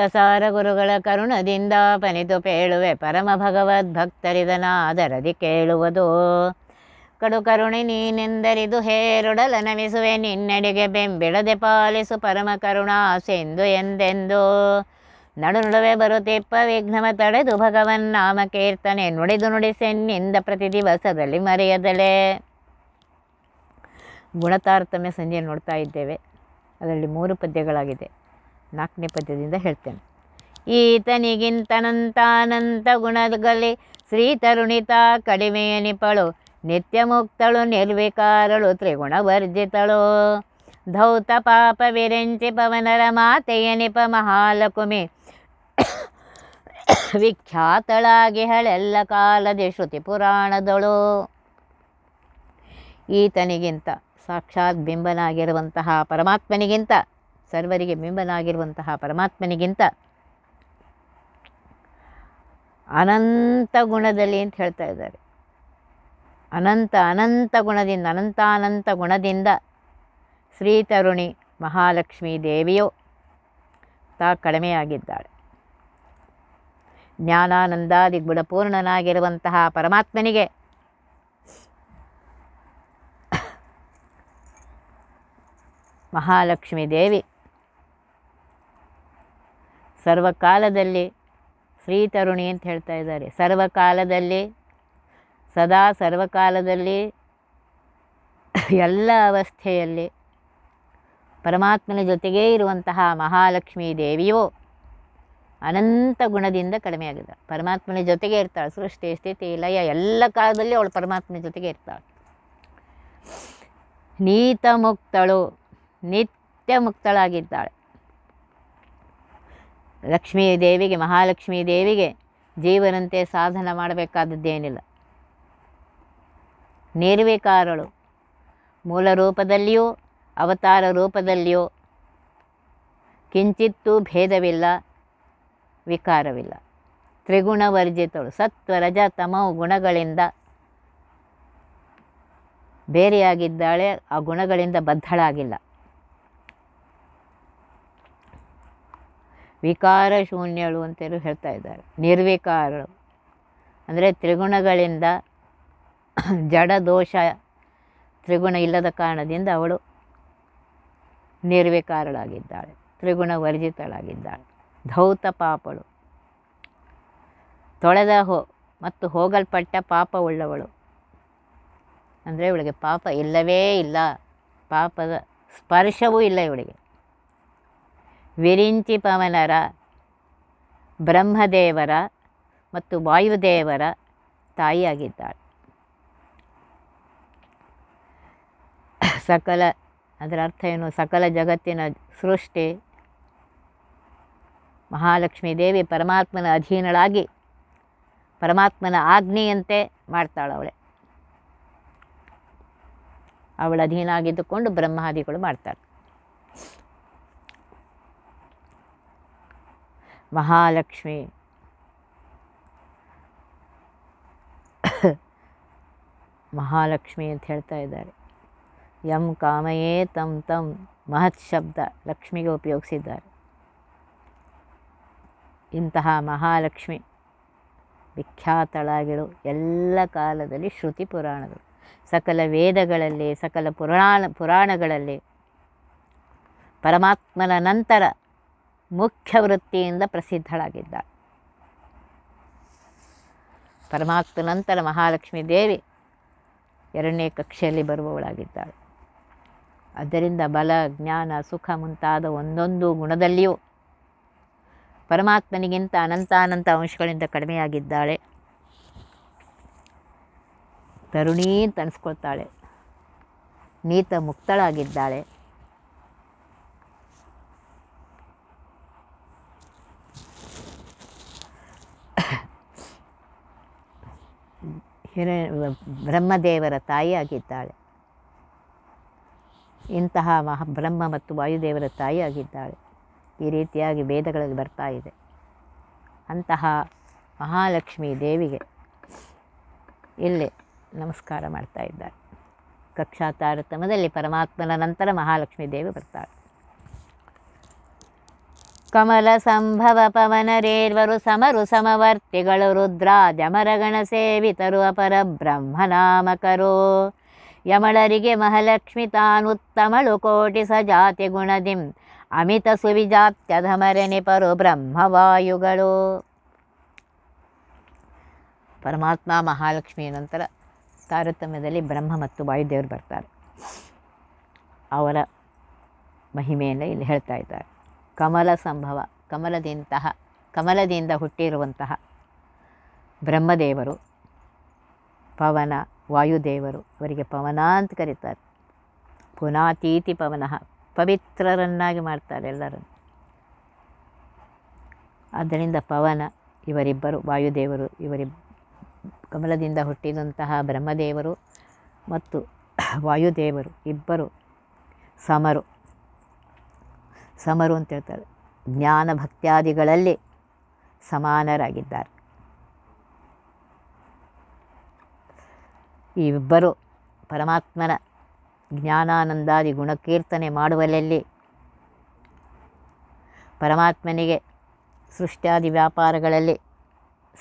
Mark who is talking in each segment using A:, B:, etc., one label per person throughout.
A: ಸಪ್ತಸಾರ ಗುರುಗಳ ಕರುಣದಿಂದ ಪನಿತು ಪೇಳುವೆ ಪರಮ ಭಗವದ್ ಭಕ್ತರಿದನಾದರದಿ ಕೇಳುವುದು. ಕಡು ಕರುಣೆ ನೀನೆಂದರಿದು ಹೇರುಡಲ ನಮಿಸುವೆ, ನಿನ್ನೆಡೆಗೆ ಬೆಂಬಿಡದೆ ಪಾಲಿಸು ಪರಮ ಕರುಣಾಸೆಂದು ಎಂದೆಂದು. ನಡು ನಡುವೆ ಬರುತ್ತಿಪ್ಪ ವಿಘ್ನವ ತಡೆದು ಭಗವನ್ ನಾಮ ಕೀರ್ತನೆ ನುಡಿದು ನುಡಿಸೆನ್ನಿಂದ ಪ್ರತಿ ದಿವಸದಲ್ಲಿ ಮರೆಯದಲೆ. ಗುಣತಾರತಮ್ಯ ಸಂಜೆ ನೋಡ್ತಾ ಇದ್ದೇವೆ. ಅದರಲ್ಲಿ ಮೂರು ಪದ್ಯಗಳಾಗಿದೆ. ನಾಲ್ಕನೇ ಪದ್ಯದಿಂದ ಹೇಳ್ತೇನೆ. ಈತನಿಗಿಂತನಂತಾನಂತ ಗುಣಗಲಿ ಶ್ರೀ ತರುಣಿತ ಕಡಿಮೆಯನಿಪಳು ನಿತ್ಯ ಮುಕ್ತಳು ನಿರ್ವಿಕಾರಳು, ತ್ರಿಗುಣವರ್ಜಿತಳು. ಧೌತ ಪಾಪ ವಿರಂಚಿ ಪವನರ ಮಾತೆಯನಿಪ ಮಹಾಲಕುಮಿ, ವಿಖ್ಯಾತಳಾಗಿ ಹಳೆಲ್ಲ ಕಾಲದಿ ಶ್ರುತಿ ಪುರಾಣದಳು ಈತನಿಗಿಂತ ಸಾಕ್ಷಾತ್ ಬಿಂಬನಾಗಿರುವಂತಹ ಪರಮಾತ್ಮನಿಗಿಂತ ಸರ್ವರಿಗೆ ಬಿಂಬನಾಗಿರುವಂತಹ ಪರಮಾತ್ಮನಿಗಿಂತ ಅನಂತ ಗುಣದಲ್ಲಿ ಅಂತ ಹೇಳ್ತಾ ಇದ್ದಾರೆ. ಅನಂತ ಅನಂತ ಗುಣದಿಂದ, ಅನಂತಾನಂತ ಗುಣದಿಂದ ಶ್ರೀ ತರುಣಿ ಮಹಾಲಕ್ಷ್ಮೀ ದೇವಿಯು ತಾ ಕಡಿಮೆಯಾಗಿದ್ದಾಳೆ. ಜ್ಞಾನಾನಂದಾದಿ ಗುಣಪೂರ್ಣನಾಗಿರುವಂತಹ ಪರಮಾತ್ಮನಿಗೆ ಮಹಾಲಕ್ಷ್ಮೀ ದೇವಿ ಸರ್ವಕಾಲದಲ್ಲಿ ಶ್ರೀ ತರುಣಿ ಅಂತ ಹೇಳ್ತಾ ಇದ್ದಾರೆ. ಸರ್ವಕಾಲದಲ್ಲಿ, ಸದಾ ಸರ್ವಕಾಲದಲ್ಲಿ, ಎಲ್ಲ ಅವಸ್ಥೆಯಲ್ಲಿ ಪರಮಾತ್ಮನ ಜೊತೆಗೇ ಇರುವಂತಹ ಮಹಾಲಕ್ಷ್ಮೀ ದೇವಿಯು ಅನಂತ ಗುಣದಿಂದ ಕಡಿಮೆಯಾಗಿದೆ ಪರಮಾತ್ಮನ ಜೊತೆಗೆ ಇರ್ತಾಳೆ. ಸೃಷ್ಟಿ, ಸ್ಥಿತಿ, ಲಯ, ಎಲ್ಲ ಕಾಲದಲ್ಲಿ ಅವಳು ಪರಮಾತ್ಮನ ಜೊತೆಗೆ ಇರ್ತಾಳೆ. ನೀತ ಮುಕ್ತಳು ನಿತ್ಯ ಮುಕ್ತಳಾಗಿದ್ದಾಳೆ ಲಕ್ಷ್ಮೀ ದೇವಿಗೆ ಮಹಾಲಕ್ಷ್ಮೀ ದೇವಿಗೆ ಜೀವನಂತೆ ಸಾಧನ ಮಾಡಬೇಕಾದದ್ದೇನಿಲ್ಲ. ನಿರ್ವಿಕಾರಳು ಮೂಲ ರೂಪದಲ್ಲಿಯೂ ಅವತಾರ ರೂಪದಲ್ಲಿಯೂ ಕಿಂಚಿತ್ತೂ ಭೇದವಿಲ್ಲ, ವಿಕಾರವಿಲ್ಲ. ತ್ರಿಗುಣ ವರ್ಜಿತಳು ಸತ್ವ ರಜ ತಮೋ ಗುಣಗಳಿಂದ ಬೇರೆಯಾಗಿದ್ದಾಳೆ, ಆ ಗುಣಗಳಿಂದ ಬದ್ಧಳಾಗಿಲ್ಲ. ವಿಕಾರ ಶೂನ್ಯಳು ಅಂತೇಳಿ ಹೇಳ್ತಾ ಇದ್ದಾರೆ. ನಿರ್ವಿಕಾರಳು ಅಂದರೆ ತ್ರಿಗುಣಗಳಿಂದ ಜಡ ದೋಷ ತ್ರಿಗುಣ ಇಲ್ಲದ ಕಾರಣದಿಂದ ಅವಳು ನಿರ್ವಿಕಾರಳಾಗಿದ್ದಾಳೆ. ತ್ರಿಗುಣ ವರ್ಜಿತಳಾಗಿದ್ದಾಳೆ. ಧೌತ ಪಾಪಳು. ತೊಳೆದ ಹೋ ಮತ್ತು ಹೋಗಲ್ಪಟ್ಟ ಪಾಪವುಳ್ಳವಳು ಅಂದರೆ ಇವಳಿಗೆ ಪಾಪ ಇಲ್ಲವೇ ಇಲ್ಲ. ಪಾಪದ ಸ್ಪರ್ಶವೂ ಇಲ್ಲ ಇವಳಿಗೆ. ವಿರಿಂಚಿ ಪವನರ, ಬ್ರಹ್ಮದೇವರ ಮತ್ತು ವಾಯುದೇವರ ತಾಯಿಯಾಗಿದ್ದಾಳೆ. ಸಕಲ, ಅದರ ಅರ್ಥ ಏನು? ಸಕಲ ಜಗತ್ತಿನ ಸೃಷ್ಟಿ, ಮಹಾಲಕ್ಷ್ಮೀ ದೇವಿ ಪರಮಾತ್ಮನ ಅಧೀನಳಾಗಿ, ಪರಮಾತ್ಮನ ಆಜ್ಞೆಯಂತೆ ಮಾಡ್ತಾಳೆ ಅವಳೆ. ಅವಳ ಅಧೀನ ಆಗಿದ್ದುಕೊಂಡು ಬ್ರಹ್ಮಾದಿಗಳು ಮಾಡ್ತಾರೆ ಮಹಾಲಕ್ಷ್ಮಿ. ಮಹಾಲಕ್ಷ್ಮಿ ಅಂತ ಹೇಳ್ತಾ ಇದ್ದಾರೆ. ಯಂ ಕಾಮಯೇ ತಂ ತಂ ಮಹತ್ ಶಬ್ದ ಲಕ್ಷ್ಮಿಗೆ ಉಪಯೋಗಿಸಿದ್ದಾರೆ. ಇಂತಹ ಮಹಾಲಕ್ಷ್ಮಿ ವಿಖ್ಯಾತಳಾಗಿರು ಎಲ್ಲ ಕಾಲದಲ್ಲಿ ಶ್ರುತಿ ಪುರಾಣಗಳು. ಸಕಲ ವೇದಗಳಲ್ಲಿ, ಸಕಲ ಪುರಾಣ ಪುರಾಣಗಳಲ್ಲಿ ಪರಮಾತ್ಮನ ನಂತರ ಮುಖ್ಯ ವೃತ್ತಿಯಿಂದ ಪ್ರಸಿದ್ಧಳಾಗಿದ್ದಾಳೆ. ಪರಮಾತ್ಮ ನಂತರ ಮಹಾಲಕ್ಷ್ಮೀ ದೇವಿ ಎರಡನೇ ಕಕ್ಷೆಯಲ್ಲಿ ಬರುವವಳಾಗಿದ್ದಾಳೆ. ಅದರಿಂದ ಬಲ, ಜ್ಞಾನ, ಸುಖ ಮುಂತಾದ ಒಂದೊಂದು ಗುಣದಲ್ಲಿಯೂ ಪರಮಾತ್ಮನಿಗಿಂತ ಅನಂತಾನಂತ ಅಂಶಗಳಿಂದ ಕಡಿಮೆಯಾಗಿದ್ದಾಳೆ. ತರುಣೀ ಅಂತ ಅನಿಸ್ಕೊಳ್ತಾಳೆ. ನೀತ ಮುಕ್ತಳಾಗಿದ್ದಾಳೆ. ಹಿರ ಬ್ರಹ್ಮದೇವರ ತಾಯಿಯಾಗಿದ್ದಾಳೆ ಇಂತಹ ಮಹ ಬ್ರಹ್ಮ ಮತ್ತು ವಾಯುದೇವರ ತಾಯಿಯಾಗಿದ್ದಾಳೆ ಈ ರೀತಿಯಾಗಿ ವೇದಗಳಲ್ಲಿ ಬರ್ತಾ ಇದೆ. ಅಂತಹ ಮಹಾಲಕ್ಷ್ಮೀ ದೇವಿಗೆ ಇಲ್ಲಿ ನಮಸ್ಕಾರ ಮಾಡ್ತಾ ಇದ್ದಾರೆ. ಕಕ್ಷಾ ತಾರತಮ್ಯದಲ್ಲಿ ಪರಮಾತ್ಮನ ನಂತರ ಮಹಾಲಕ್ಷ್ಮೀ ದೇವಿ ಬರ್ತಾಳೆ. ಕಮಲ ಸಂಭವ ಪವನರೇರ್ವರು ಸಮರು ಸಮವರ್ತಿಗಳು ರುದ್ರಾದ್ಯಮರಗಣ ಸೇವಿತರು ಅಪರ ಬ್ರಹ್ಮನಾಮಕರು. ಯಮಳರಿಗೆ ಮಹಾಲಕ್ಷ್ಮಿ ತಾನುತ್ತಮಳು ಕೋಟಿ ಸಜಾತಿ ಗುಣದಿಂ ಅಮಿತ ಸುವಿಜಾತ್ಯಧಮರೆ ನಿಪರು ಬ್ರಹ್ಮವಾಯುಗಳು. ಪರಮಾತ್ಮ ಮಹಾಲಕ್ಷ್ಮಿಯ ನಂತರ ತಾರತಮ್ಯದಲ್ಲಿ ಬ್ರಹ್ಮ ಮತ್ತು ವಾಯುದೇವರು ಬರ್ತಾರೆ. ಅವರ ಮಹಿಮೆಯನ್ನು ಇಲ್ಲಿ ಹೇಳ್ತಾ ಇದ್ದಾರೆ. ಕಮಲ ಸಂಭವ, ಕಮಲದಿಂತಹ, ಕಮಲದಿಂದ ಹುಟ್ಟಿರುವಂತಹ ಬ್ರಹ್ಮದೇವರು, ಪವನ ವಾಯುದೇವರು, ಅವರಿಗೆ ಪವನ ಅಂತ ಕರೀತಾರೆ. ಪುನಾತೀತಿ ಪವನಃ, ಪವಿತ್ರರನ್ನಾಗಿ ಮಾಡ್ತಾರೆ ಎಲ್ಲರನ್ನು. ಆದ್ದರಿಂದ ಪವನ ಇವರಿಬ್ಬರು, ವಾಯುದೇವರು ಇವರಿ ಕಮಲದಿಂದ ಹುಟ್ಟಿದಂತಹ ಬ್ರಹ್ಮದೇವರು ಮತ್ತು ವಾಯುದೇವರು ಇಬ್ಬರು ಸಮರು. ಸಮರು ಅಂತ ಹೇಳ್ತಾರೆ. ಜ್ಞಾನ ಭಕ್ತ್ಯಾದಿಗಳಲ್ಲಿ ಸಮಾನರಾಗಿದ್ದಾರೆ. ಈ ಇಬ್ಬರು ಪರಮಾತ್ಮನ ಜ್ಞಾನಾನಂದಾದಿ ಗುಣಕೀರ್ತನೆ ಮಾಡುವಲ್ಲಿ ಪರಮಾತ್ಮನಿಗೆ ಸೃಷ್ಟ್ಯಾದಿ ವ್ಯಾಪಾರಗಳಲ್ಲಿ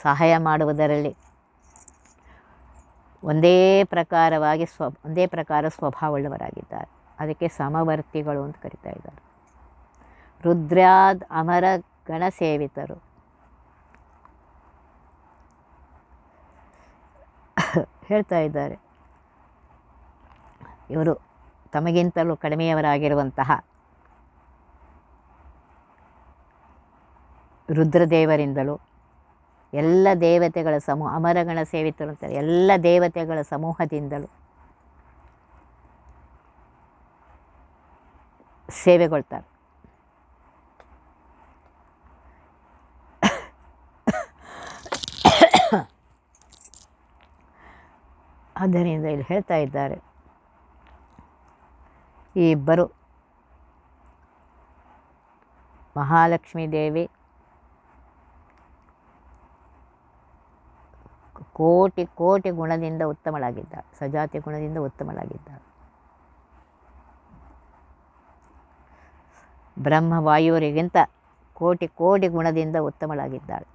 A: ಸಹಾಯ ಮಾಡುವುದರಲ್ಲಿ ಒಂದೇ ಪ್ರಕಾರವಾಗಿ ಸ್ವ ಒಂದೇ ಪ್ರಕಾರ ಸ್ವಭಾವವುಳ್ಳವರಾಗಿದ್ದಾರೆ. ಅದಕ್ಕೆ ಸಮವರ್ತಿಗಳು ಅಂತ ಕರಿತಾ ಇದ್ದಾರೆ. ರುದ್ರಾದ್ ಅಮರ ಗಣ ಸೇವಿತರು ಹೇಳ್ತಾ ಇದ್ದಾರೆ. ಇವರು ತಮಗಿಂತಲೂ ಕಡಿಮೆಯವರಾಗಿರುವಂತಹ ರುದ್ರದೇವರಿಂದಲೂ ಎಲ್ಲ ದೇವತೆಗಳ ಸಮೂಹ ಅಮರಗಣ ಸೇವಿತರು ಅಂತಾರೆ, ಎಲ್ಲ ದೇವತೆಗಳ ಸಮೂಹದಿಂದಲೂ ಸೇವೆಗೊಳ್ತಾರೆ. ಆದ್ದರಿಂದ ಇಲ್ಲಿ ಹೇಳ್ತಾ ಇದ್ದಾರೆ. ಈ ಇಬ್ಬರು ಮಹಾಲಕ್ಷ್ಮೀ ದೇವಿ, ಕೋಟಿ ಕೋಟಿ ಗುಣದಿಂದ ಉತ್ತಮಳಾಗಿದ್ದಾಳೆ, ಸಜಾತಿ ಗುಣದಿಂದ ಉತ್ತಮಳಾಗಿದ್ದಾಳೆ. ಬ್ರಹ್ಮವಾಯುವರಿಗಿಂತ ಕೋಟಿ ಕೋಟಿ ಗುಣದಿಂದ ಉತ್ತಮಳಾಗಿದ್ದಾಳೆ.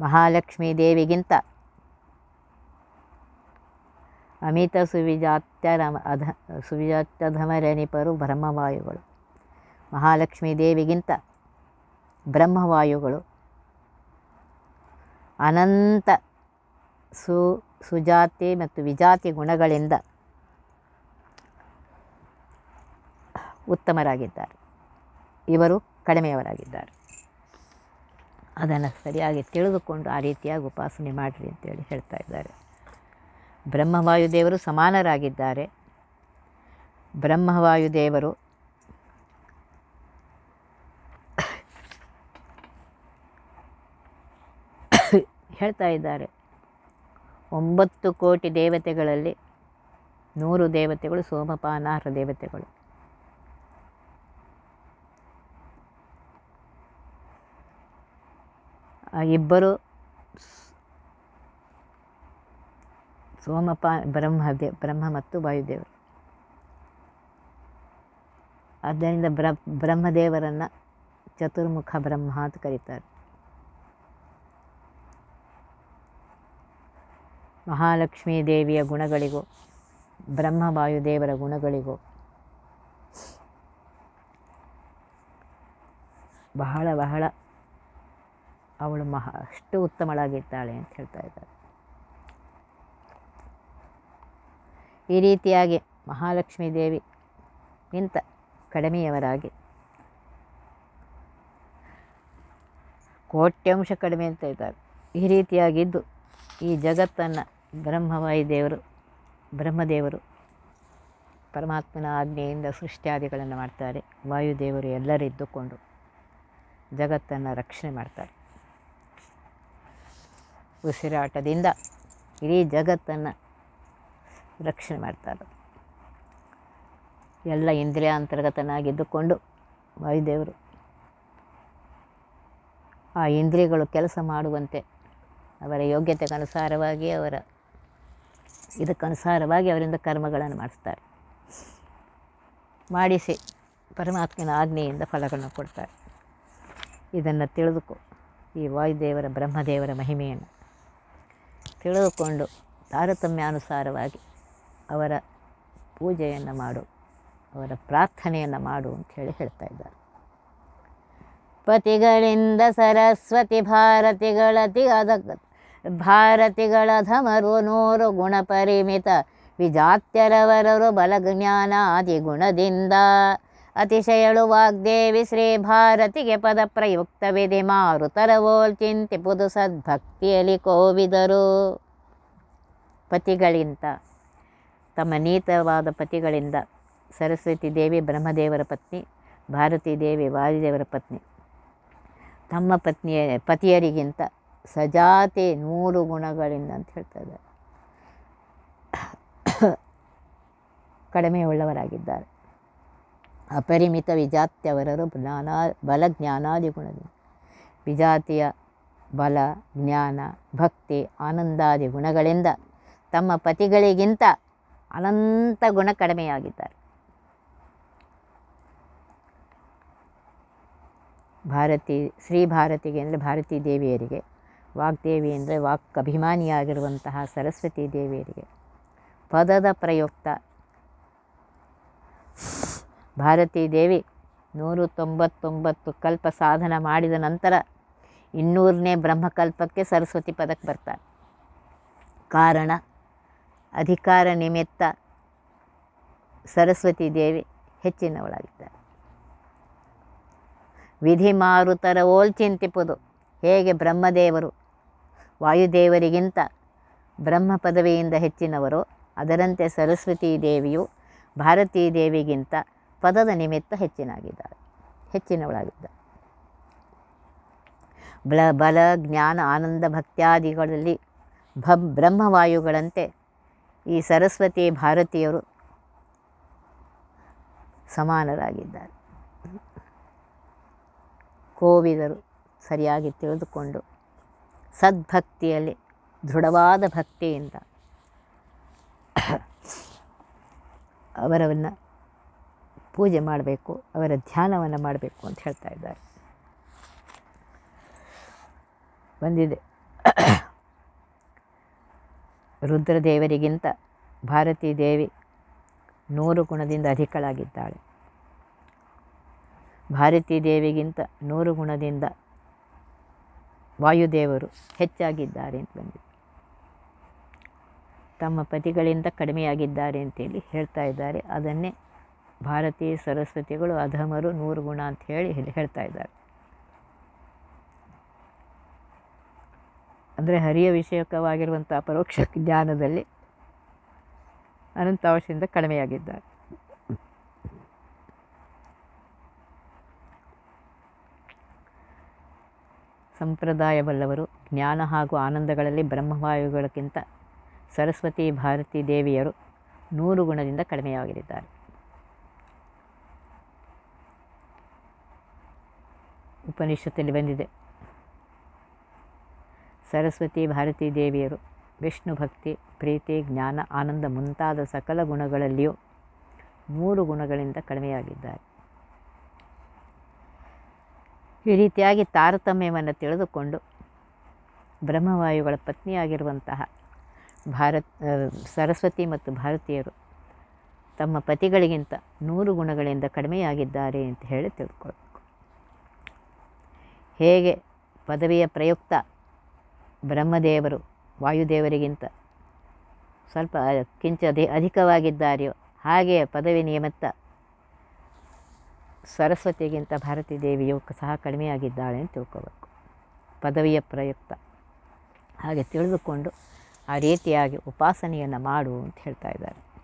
A: ಮಹಾಲಕ್ಷ್ಮೀ ದೇವಿಗಿಂತ ಅಮಿತ ಸುವಿಜಾತ್ಯ ರಮ ಅಧ ಸುವಿಜಾತ್ಯಧಮರನಿಪರು ಬ್ರಹ್ಮವಾಯುಗಳು. ಮಹಾಲಕ್ಷ್ಮೀ ದೇವಿಗಿಂತ ಬ್ರಹ್ಮವಾಯುಗಳು. ಅನಂತ ಸು, ಸುಜಾತಿ ಮತ್ತು ವಿಜಾತಿ ಗುಣಗಳಿಂದ ಉತ್ತಮರಾಗಿದ್ದಾರೆ. ಇವರು ಕಡಿಮೆಯವರಾಗಿದ್ದಾರೆ. ಅದನ್ನು ಸರಿಯಾಗಿ ತಿಳಿದುಕೊಂಡು ಆ ರೀತಿಯಾಗಿ ಉಪಾಸನೆ ಮಾಡಿರಿ ಅಂತೇಳಿ ಹೇಳ್ತಾ ಇದ್ದಾರೆ. ಬ್ರಹ್ಮವಾಯುದೇವರು ಸಮಾನರಾಗಿದ್ದಾರೆ. ಬ್ರಹ್ಮವಾಯುದೇವರು ಹೇಳ್ತಾ ಇದ್ದಾರೆ. ಒಂಬತ್ತು ಕೋಟಿ ದೇವತೆಗಳಲ್ಲಿ ನೂರು ದೇವತೆಗಳು ಸೋಮಪಾನಾರ್ಹ ದೇವತೆಗಳು. ಇಬ್ಬರು ಸೋಮಪ, ಬ್ರಹ್ಮದೇ, ಬ್ರಹ್ಮ ಮತ್ತು ವಾಯುದೇವರು. ಆದ್ದರಿಂದ ಬ್ರ, ಬ್ರಹ್ಮದೇವರನ್ನು ಚತುರ್ಮುಖ ಬ್ರಹ್ಮ ಅಂತ ಕರೀತಾರೆ. ಮಹಾಲಕ್ಷ್ಮೀ ದೇವಿಯ ಗುಣಗಳಿಗೂ, ಬ್ರಹ್ಮ ವಾಯುದೇವರ ಗುಣಗಳಿಗೂ ಬಹಳ ಬಹಳ ಅವಳು ಮಹಾ, ಅಷ್ಟು ಉತ್ತಮಳಾಗಿದ್ದಾಳೆ ಅಂತ ಹೇಳ್ತಾ ಇದ್ದಾರೆ. ಈ ರೀತಿಯಾಗಿ ಮಹಾಲಕ್ಷ್ಮೀ ದೇವಿ ನಿಂತ ಕಡಿಮೆಯವರಾಗಿ. ಕೋಟ್ಯಾಂಶ ಕಡಿಮೆ ಅಂತ ಇದ್ದಾರೆ ಈ ರೀತಿಯಾಗಿದ್ದು ಈ ಜಗತ್ತನ್ನು ಬ್ರಹ್ಮವಾಯುದೇವರು ಬ್ರಹ್ಮದೇವರು ಪರಮಾತ್ಮನ ಆಜ್ಞೆಯಿಂದ ಸೃಷ್ಟಿಯಾದಿಗಳನ್ನು ಮಾಡ್ತಾರೆ. ವಾಯುದೇವರು ಎಲ್ಲರಿದ್ದುಕೊಂಡು ಜಗತ್ತನ್ನು ರಕ್ಷಣೆ ಮಾಡ್ತಾರೆ. ಉಸಿರಾಟದಿಂದ ಇಡೀ ಜಗತ್ತನ್ನು ರಕ್ಷಣೆ ಮಾಡ್ತಾರೆ ಎಲ್ಲ ಇಂದ್ರಿಯ ಅಂತರ್ಗತನಾಗಿದ್ದುಕೊಂಡು ವಾಯುದೇವರು ಆ ಇಂದ್ರಿಯಗಳು ಕೆಲಸ ಮಾಡುವಂತೆ ಅವರ ಯೋಗ್ಯತೆಗನುಸಾರವಾಗಿ ಅವರ ಇದಕ್ಕನುಸಾರವಾಗಿ ಅವರಿಂದ ಕರ್ಮಗಳನ್ನು ಮಾಡಿಸ್ತಾರೆ. ಮಾಡಿಸಿ ಪರಮಾತ್ಮನ ಆಜ್ಞೆಯಿಂದ ಫಲಗಳನ್ನು ಕೊಡ್ತಾರೆ. ಇದನ್ನು ತಿಳಿದುಕೊ ಈ ವಾಯುದೇವರ ಬ್ರಹ್ಮದೇವರ ಮಹಿಮೆಯನ್ನು ತಿಳಿದುಕೊಂಡು ತಾರತಮ್ಯಾನುಸಾರವಾಗಿ ಅವರ ಪೂಜೆಯನ್ನು ಮಾಡು, ಅವರ ಪ್ರಾರ್ಥನೆಯನ್ನು ಮಾಡು ಅಂತ ಹೇಳಿ ಹೇಳ್ತಾ ಇದ್ದಾರೆ. ಪತಿಗಳಿಂದ ಸರಸ್ವತಿ ಭಾರತಿಗಳತಿ ಅದ, ಭಾರತಿಗಳ ಧಮರು ನೂರು ಗುಣ ಪರಿಮಿತ, ವಿಜಾತ್ಯರವರರು ಬಲಜ್ಞಾನಾದಿ ಗುಣದಿಂದ, ಅತಿಶಯಳು ವಾಗ್ದೇವಿ ಶ್ರೀ ಭಾರತಿಗೆ ಪದ ಪ್ರಯುಕ್ತವಿದೆ ಮಾರುತರವೋಲ್ ಚಿಂತಿಪುದು ಸದ್ಭಕ್ತಿಯಲ್ಲಿ ಕೋವಿದರು. ಪತಿಗಳಿಂದ ತಮ್ಮ ನೀತವಾದ ಪತಿಗಳಿಂದ ಸರಸ್ವತಿ ದೇವಿ, ಬ್ರಹ್ಮದೇವರ ಪತ್ನಿ, ಭಾರತೀ ದೇವಿ ವಾಯುದೇವರ ಪತ್ನಿ. ತಮ್ಮ ಪತ್ನಿಯ, ಪತಿಯರಿಗಿಂತ ಸಜಾತಿ ನೂರು ಗುಣಗಳಿಂದ ಅಂತ ಹೇಳ್ತಾರೆ. ಕಡಿಮೆ ಉಳ್ಳವರಾಗಿದ್ದಾರೆ. ಅಪರಿಮಿತ ವಿಜಾತ್ಯವರರು ಜ್ಞಾನ, ಬಲ ಜ್ಞಾನಾದಿ ಗುಣದಿಂದ. ವಿಜಾತಿಯ ಬಲ, ಜ್ಞಾನ, ಭಕ್ತಿ, ಆನಂದಾದಿ ಗುಣಗಳಿಂದ ತಮ್ಮ ಪತಿಗಳಿಗಿಂತ ಅನಂತ ಗುಣ ಕಡಿಮೆಯಾಗಿದ್ದಾರೆ. ಭಾರತಿ, ಶ್ರೀ ಭಾರತಿಗೆ ಅಂದರೆ ಭಾರತೀ ದೇವಿಯರಿಗೆ ವಾಗ್ದೇವಿ ಅಂದರೆ ವಾಕ್ ಅಭಿಮಾನಿಯಾಗಿರುವಂತಹ ಸರಸ್ವತಿ ದೇವಿಯರಿಗೆ ಪದದ ಪ್ರಯುಕ್ತ ಭಾರತೀ ದೇವಿ ನೂರು ತೊಂಬತ್ತೊಂಬತ್ತು ಕಲ್ಪ ಸಾಧನ ಮಾಡಿದ ನಂತರ ಇನ್ನೂರನೇ ಬ್ರಹ್ಮಕಲ್ಪಕ್ಕೆ ಸರಸ್ವತಿ ಪದಕ್ಕೆ ಬರ್ತಾರೆ ಕಾರಣ ಅಧಿಕಾರ ನಿಮಿತ್ತ ಸರಸ್ವತಿ ದೇವಿ ಹೆಚ್ಚಿನವಳಾಗಿದ್ದಾರೆ ವಿಧಿ ಮಾರುತರ ಓಲ್ಚಿಂತಿಪುದು ಹೇಗೆ ಬ್ರಹ್ಮದೇವರು ವಾಯುದೇವರಿಗಿಂತ ಬ್ರಹ್ಮ ಪದವಿಯಿಂದ ಹೆಚ್ಚಿನವರು, ಅದರಂತೆ ಸರಸ್ವತಿ ದೇವಿಯು ಭಾರತೀ ದೇವಿಗಿಂತ ಪದದ ನಿಮಿತ್ತ ಹೆಚ್ಚಿನಾಗಿದ್ದಾಳೆ. ಹೆಚ್ಚಿನವಳಾಗಿದ್ದಾಳೆ. ಬಲ ಬಲ, ಜ್ಞಾನ, ಆನಂದ ಭಕ್ತ್ಯಾದಿಗಳಲ್ಲಿ ಭ ಬ್ರಹ್ಮವಾಯುಗಳಂತೆ ಈ ಸರಸ್ವತಿ ಭಾರತೀಯರು ಸಮಾನರಾಗಿದ್ದಾರೆ. ಕೋವಿದರು ಸರಿಯಾಗಿ ತಿಳಿದುಕೊಂಡು ಸದ್ಭಕ್ತಿಯಲ್ಲಿ ದೃಢವಾದ ಭಕ್ತಿಯಿಂದ ಅವರವನ್ನು ಪೂಜೆ ಮಾಡಬೇಕು, ಅವರ ಧ್ಯಾನವನ್ನು ಮಾಡಬೇಕು ಅಂತ ಹೇಳ್ತಾ ಇದ್ದಾರೆ. ಬಂದಿದೆ. ರುದ್ರದೇವರಿಗಿಂತ ಭಾರತೀ ದೇವಿ ನೂರು ಗುಣದಿಂದ ಅಧಿಕಳಾಗಿದ್ದಾಳೆ. ಭಾರತೀ ದೇವಿಗಿಂತ ನೂರು ಗುಣದಿಂದ ವಾಯುದೇವರು ಹೆಚ್ಚಾಗಿದ್ದಾರೆ ಅಂತ ಬಂದಿದೆ. ತಮ್ಮ ಪತಿಗಳಿಂದ ಕಡಿಮೆಯಾಗಿದ್ದಾರೆ ಅಂತೇಳಿ ಹೇಳ್ತಾ ಇದ್ದಾರೆ. ಅದನ್ನೇ ಭಾರತೀಯ ಸರಸ್ವತಿಗಳು, ಅಧಮರು ನೂರು ಗುಣ ಅಂತ ಹೇಳಿ ಹೇಳಿ ಹೇಳ್ತಾ ಇದ್ದಾರೆ. ಅಂದರೆ ಹರಿಯ ವಿಷಯಕವಾಗಿರುವಂಥ ಪರೋಕ್ಷ ಜ್ಞಾನದಲ್ಲಿ ಅನಂತಾವಶದಿಂದ ಕಡಿಮೆಯಾಗಿದ್ದಾರೆ. ಸಂಪ್ರದಾಯವಲ್ಲವರು ಜ್ಞಾನ ಹಾಗೂ ಆನಂದಗಳಲ್ಲಿ ಬ್ರಹ್ಮವಾಯುಗಳಕ್ಕಿಂತ ಸರಸ್ವತಿ ಭಾರತೀ ದೇವಿಯರು ನೂರು ಗುಣದಿಂದ ಕಡಿಮೆಯಾಗಿದ್ದಾರೆ. ಉಪನಿಷತ್ತಲ್ಲಿ ಬಂದಿದೆ. ಸರಸ್ವತಿ ಭಾರತೀ ದೇವಿಯರು, ವಿಷ್ಣು ಭಕ್ತಿ, ಪ್ರೀತಿ, ಜ್ಞಾನ, ಆನಂದ ಮುಂತಾದ ಸಕಲ ಗುಣಗಳಲ್ಲಿಯೂ ಮೂರು ಗುಣಗಳಿಂದ ಕಡಿಮೆಯಾಗಿದ್ದಾರೆ. ಈ ರೀತಿಯಾಗಿ ತಾರತಮ್ಯವನ್ನು ತಿಳಿದುಕೊಂಡು ಬ್ರಹ್ಮವಾಯುಗಳ ಪತ್ನಿಯಾಗಿರುವಂತಹ ಭಾರತ್ ಸರಸ್ವತಿ ಮತ್ತು ಭಾರತೀಯರು ತಮ್ಮ ಪತಿಗಳಿಗಿಂತ ನೂರು ಗುಣಗಳಿಂದ ಕಡಿಮೆಯಾಗಿದ್ದಾರೆ ಅಂತ ಹೇಳಿ ತಿಳ್ಕೊಳ್ಬೇಕು. ಹೇಗೆ ಪದವಿಯ ಪ್ರಯುಕ್ತ ಬ್ರಹ್ಮದೇವರು ವಾಯುದೇವರಿಗಿಂತ ಸ್ವಲ್ಪ ಕಿಂಚ ಅಧಿ ಅಧಿಕವಾಗಿದ್ದಾರೆಯೋ ಹಾಗೆಯೇ ಪದವಿ ನಿಯಮಿತ ಸರಸ್ವತಿಗಿಂತ ಭಾರತೀ ದೇವಿಯು ಸಹ ಕಡಿಮೆಯಾಗಿದ್ದಾಳೆ ಅಂತ ತಿಳ್ಕೋಬೇಕು. ಪದವಿಯ ಪ್ರಯುಕ್ತ. ಹಾಗೆ ತಿಳಿದುಕೊಂಡು ಆ ರೀತಿಯಾಗಿ ಉಪಾಸನೆಯನ್ನು ಮಾಡು ಅಂತ ಹೇಳ್ತಾ ಇದ್ದಾರೆ.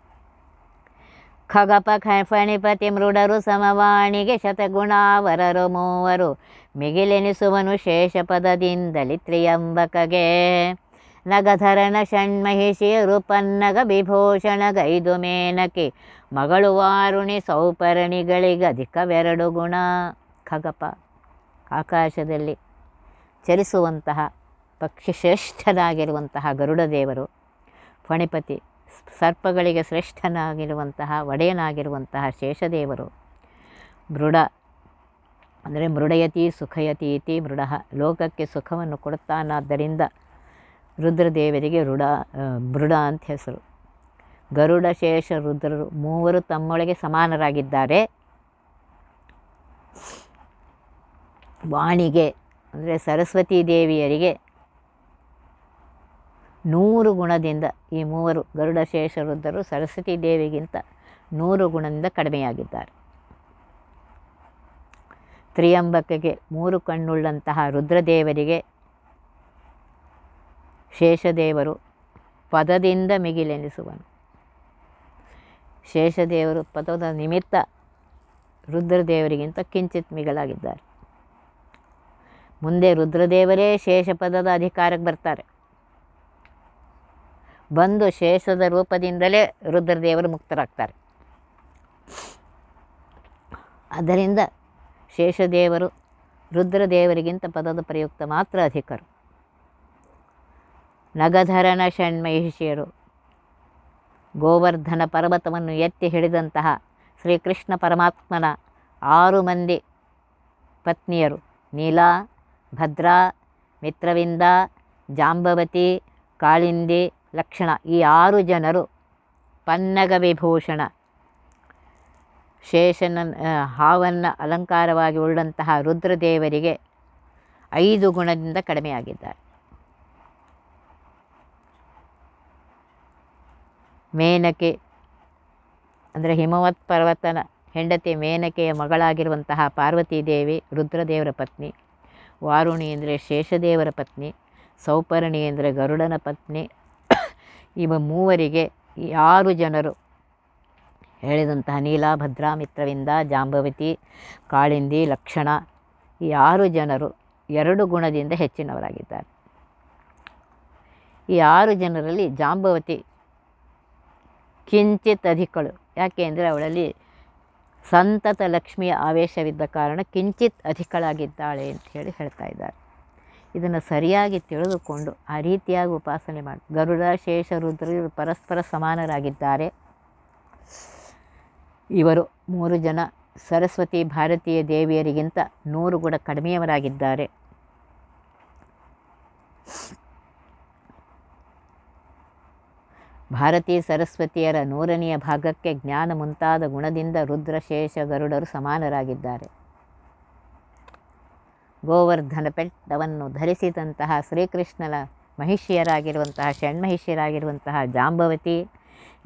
A: ಖಗಪ ಫಣಿಪತಿ ಮೃಡರು ಸಮವಾಣಿಗೆ ಶತಗುಣಾವರರು ಮೂವರು. ಮಿಗಿಲೆನಿಸುವನು ಶೇಷ ಪದದಿಂದಲಿ ತ್ರಿಯಂಬಕಗೆ. ನಗಧರಣ ಷಣ್ಮಹಿಷಿಯರು ರೂಪನ್ನಗ ವಿಭೂಷಣ ಗೈದು ಮೇನಕಿ. ಮಗಳು ವಾರುಣಿ ಸೌಪರ್ಣಿಗಳಿಗೆ ಅಧಿಕವೆರಡು ಗುಣ. ಖಗಪ, ಆಕಾಶದಲ್ಲಿ ಚಲಿಸುವಂತಹ ಪಕ್ಷಿ ಗರುಡದೇವರು. ಗರುಡ ದೇವರು ಫಣಿಪತಿ ಸರ್ಪಗಳಿಗೆ ಶ್ರೇಷ್ಠನಾಗಿರುವಂತಹ, ಒಡೆಯನಾಗಿರುವಂತಹ ಶೇಷದೇವರು. ಮೃಡ, ಅಂದರೆ ಮೃಡಯತಿ ಸುಖಯತಿ ಇತಿ ಮೃಡ, ಲೋಕಕ್ಕೆ ಸುಖವನ್ನು ಕೊಡುತ್ತಾನಾದ್ದರಿಂದ ರುದ್ರದೇವರಿಗೆ ರುಡ ಮೃಡ ಅಂತ ಹೆಸರು. ಗರುಡ, ಶೇಷ, ರುದ್ರರು ಮೂವರು ತಮ್ಮೊಳಗೆ ಸಮಾನರಾಗಿದ್ದಾರೆ. ವಾಣಿಗೆ, ಅಂದರೆ ಸರಸ್ವತೀ ದೇವಿಯರಿಗೆ ನೂರು ಗುಣದಿಂದ ಈ ಮೂವರು ಗರುಡ ಶೇಷ ವೃದ್ಧರು ಸರಸ್ವತಿ ದೇವಿಗಿಂತ ನೂರು ಗುಣದಿಂದ ಕಡಿಮೆಯಾಗಿದ್ದಾರೆ. ತ್ರಿಯಂಬಕಗೆ ಮೂರು ಕಣ್ಣುಳ್ಳಂತಹ ರುದ್ರದೇವರಿಗೆ ಶೇಷದೇವರು ಪದದಿಂದ ಮಿಗಿಲೆನಿಸುವನು. ಶೇಷದೇವರು ಪದದ ನಿಮಿತ್ತ ರುದ್ರದೇವರಿಗಿಂತ ಕಿಂಚಿತ್ ಮಿಗಿಲಾಗಿದ್ದಾರೆ. ಮುಂದೆ ರುದ್ರದೇವರೇ ಶೇಷಪದದ ಅಧಿಕಾರಕ್ಕೆ ಬರ್ತಾರೆ. ಬಂದು ಶೇಷದ ರೂಪದಿಂದಲೇ ರುದ್ರದೇವರು ಮುಕ್ತರಾಗ್ತಾರೆ. ಆದ್ದರಿಂದ ಶೇಷದೇವರು ರುದ್ರದೇವರಿಗಿಂತ ಪದದ ಪ್ರಯುಕ್ತ ಮಾತ್ರ ಅಧಿಕರು. ನಗಧರನ ಷಣ್ಮಹಿಷಿಯರು, ಗೋವರ್ಧನ ಪರ್ವತವನ್ನು ಎತ್ತಿ ಹಿಡಿದಂತಹ ಶ್ರೀಕೃಷ್ಣ ಪರಮಾತ್ಮನ ಆರು ಮಂದಿ ಪತ್ನಿಯರು ನೀಲಾ, ಭದ್ರಾ, ಮಿತ್ರವಿಂದ, ಜಾಂಬವತಿ, ಕಾಳಿಂದಿ ಲಕ್ಷಣ. ಈ ಆರು ಜನರು ಪನ್ನಗ ವಿಭೂಷಣ ಶೇಷನ ಹಾವನ್ನು ಅಲಂಕಾರವಾಗಿ ಉಳ್ಳಂತಹ ರುದ್ರದೇವರಿಗೆ ಐದು ಗುಣದಿಂದ ಕಡಿಮೆಯಾಗಿದ್ದಾರೆ. ಮೇನಕೆ, ಅಂದರೆ ಹಿಮವತ್ ಪರ್ವತನ ಹೆಂಡತಿ ಮೇನಕೆಯ ಮಗಳಾಗಿರುವಂತಹ ಪಾರ್ವತೀ ದೇವಿ ರುದ್ರದೇವರ ಪತ್ನಿ, ವಾರುಣಿ ಅಂದರೆ ಶೇಷದೇವರ ಪತ್ನಿ, ಸೌಪರ್ಣಿ ಅಂದರೆ ಗರುಡನ ಪತ್ನಿ ಇವ ಮೂವರಿಗೆ ಆರು ಜನರು? ಹೇಳಿದಂತಹ ನೀಲ ಭದ್ರಾ ಮಿತ್ರವಿಂದ ಜಾಂಬವತಿ, ಕಾಳಿಂದಿ, ಲಕ್ಷಣ ಈ ಆರು ಜನರು? ಎರಡು ಗುಣದಿಂದ ಹೆಚ್ಚಿನವರಾಗಿದ್ದಾರೆ. ಈ ಆರು ಜನರಲ್ಲಿ? ಜಾಂಬವತಿ. ಕಿಂಚಿತ್ ಅಧಿಕಳು. ಯಾಕೆ ಅಂದರೆ ಅವಳಲ್ಲಿ ಸಂತತ ಲಕ್ಷ್ಮಿಯ ಆವೇಶವಿದ್ದ ಕಾರಣ ಕಿಂಚಿತ್ ಅಧಿಕಳಾಗಿದ್ದಾಳೆ ಅಂತ ಹೇಳಿ ಹೇಳ್ತಾ ಇದ್ದಾರೆ. ಇದನ್ನು ಸರಿಯಾಗಿ ತಿಳಿದುಕೊಂಡು ಆ ರೀತಿಯಾಗಿ ಉಪಾಸನೆ ಮಾಡಿ, ಗರುಡ, ಶೇಷ, ರುದ್ರ ಪರಸ್ಪರ ಸಮಾನರಾಗಿದ್ದಾರೆ. ಇವರು ಮೂರು ಜನ ಸರಸ್ವತಿ ಭಾರತೀಯ ದೇವಿಯರಿಗಿಂತ ನೂರು ಗುಣ ಕಡಿಮೆಯವರಾಗಿದ್ದಾರೆ. ಭಾರತೀ ಸರಸ್ವತಿಯರ ನೂರನೆಯ ಭಾಗಕ್ಕೆ ಜ್ಞಾನ ಮುಂತಾದ ಗುಣದಿಂದ ರುದ್ರಶೇಷ ಗರುಡರು ಸಮಾನರಾಗಿದ್ದಾರೆ. ಗೋವರ್ಧನ ಪೆಟ್ಟವನ್ನು ಧರಿಸಿದಂತಹ ಶ್ರೀಕೃಷ್ಣನ ಮಹಿಷಿಯರಾಗಿರುವಂತಹ, ಷಣ್ಮಹಿಷಿಯರಾಗಿರುವಂತಹ, ಜಾಂಬವತಿ,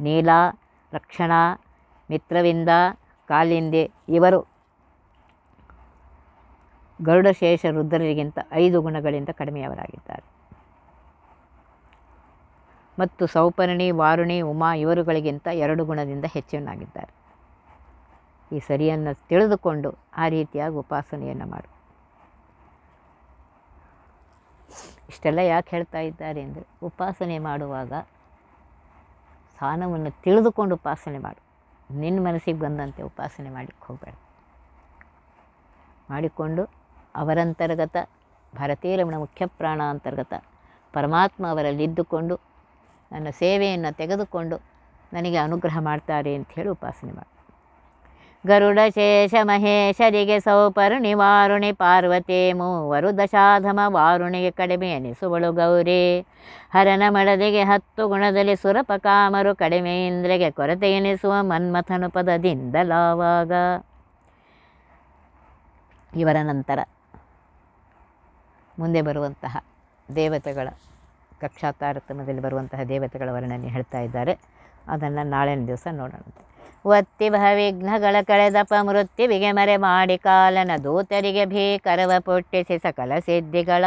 A: ನೀಲಾ ರಕ್ಷಣಾ ಮಿತ್ರವಿಂದ, ಕಾಲಿಂದೆ ಇವರು ಗರುಡಶೇಷ ರುದ್ರರಿಗಿಂತ ಐದು ಗುಣಗಳಿಂದ ಕಡಿಮೆಯವರಾಗಿದ್ದಾರೆ. ಮತ್ತು ಸೌಪರ್ಣಿ, ವಾರುಣಿ, ಉಮಾ ಇವರುಗಳಿಗಿಂತ ಎರಡು ಗುಣದಿಂದ ಹೆಚ್ಚಿನಾಗಿದ್ದಾರೆ ಈ ಸರಿಯನ್ನು ತಿಳಿದುಕೊಂಡು ಆ ರೀತಿಯಾಗಿ ಉಪಾಸನೆಯನ್ನು ಮಾಡು. ಇಷ್ಟೆಲ್ಲ ಯಾಕೆ ಹೇಳ್ತಾ ಇದ್ದಾರೆ ಅಂದರೆ ಉಪಾಸನೆ ಮಾಡುವಾಗ ಸ್ಥಾನವನ್ನು ತಿಳಿದುಕೊಂಡು ಉಪಾಸನೆ ಮಾಡು. ನಿನ್ನ ಮನಸ್ಸಿಗೆ ಬಂದಂತೆ ಉಪಾಸನೆ ಮಾಡಲಿಕ್ಕೆ ಹೋಗಬೇಡ. ಮಾಡಿಕೊಂಡು ಅವರಂತರ್ಗತ ಭಾರತೀರಮಣ ಮುಖ್ಯ ಪ್ರಾಣ ಅಂತರ್ಗತ ಪರಮಾತ್ಮ ಅವರಲ್ಲಿದ್ದುಕೊಂಡು ನನ್ನ ಸೇವೆಯನ್ನು ತೆಗೆದುಕೊಂಡು ನನಗೆ ಅನುಗ್ರಹ ಮಾಡ್ತಾರೆ ಅಂತ ಹೇಳಿ ಉಪಾಸನೆ ಮಾಡಿ. ಗರುಡ ಶೇಷ ಮಹೇಶರಿಗೆ ಸೌಪರ್ಣಿ ವಾರುಣಿ ಪಾರ್ವತಿ ಮೂವರು ದಶಾಧಮ ವಾರುಣಿಗೆ ಕಡಿಮೆ ಎನಿಸುವಳು ಗೌರಿ. ಹರನ ಮಡದಿಗೆ ಹತ್ತು ಗುಣದಲ್ಲಿ ಸುರಪ ಕಾಮರು ಕಡಿಮೆ ಇಂದ್ರಿಗೆ ಕೊರತೆ ಎನಿಸುವ ಮನ್ಮಥನು ಪದದಿಂದಲಾವಾಗ ಇವರ ನಂತರ ಮುಂದೆ ಬರುವಂತಹ ದೇವತೆಗಳ ಕಕ್ಷಾ ತಾರತಮ್ಯದಲ್ಲಿ ಬರುವಂತಹ ದೇವತೆಗಳ ವರ್ಣನೆ ಹೇಳ್ತಾ ಇದ್ದಾರೆ. ಅದನ್ನು ನಾಳಿನ ದಿವಸ ನೋಡೋಣ ಒತ್ತಿ ಭವಿಘ್ನಗಳ ಕಳೆದಪ ಮೃತ್ಯುವಿಗೆ ಮರೆ ಮಾಡಿ ಕಾಲನ ದೂತರಿಗೆ ಭೀಕರವ ಪುಟ್ಟಿಸಿ ಸಕಲ ಸಿದ್ಧಿಗಳ.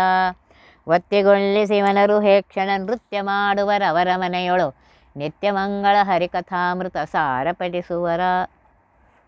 A: ಹೇ ಹೇಕ್ಷಣ ನೃತ್ಯ ಮಾಡುವರವರ ಮನೆಯೊಳು ನಿತ್ಯ ಮಂಗಳ ಹರಿಕಥಾಮೃತ ಸಾರ ಪಠಿಸುವರ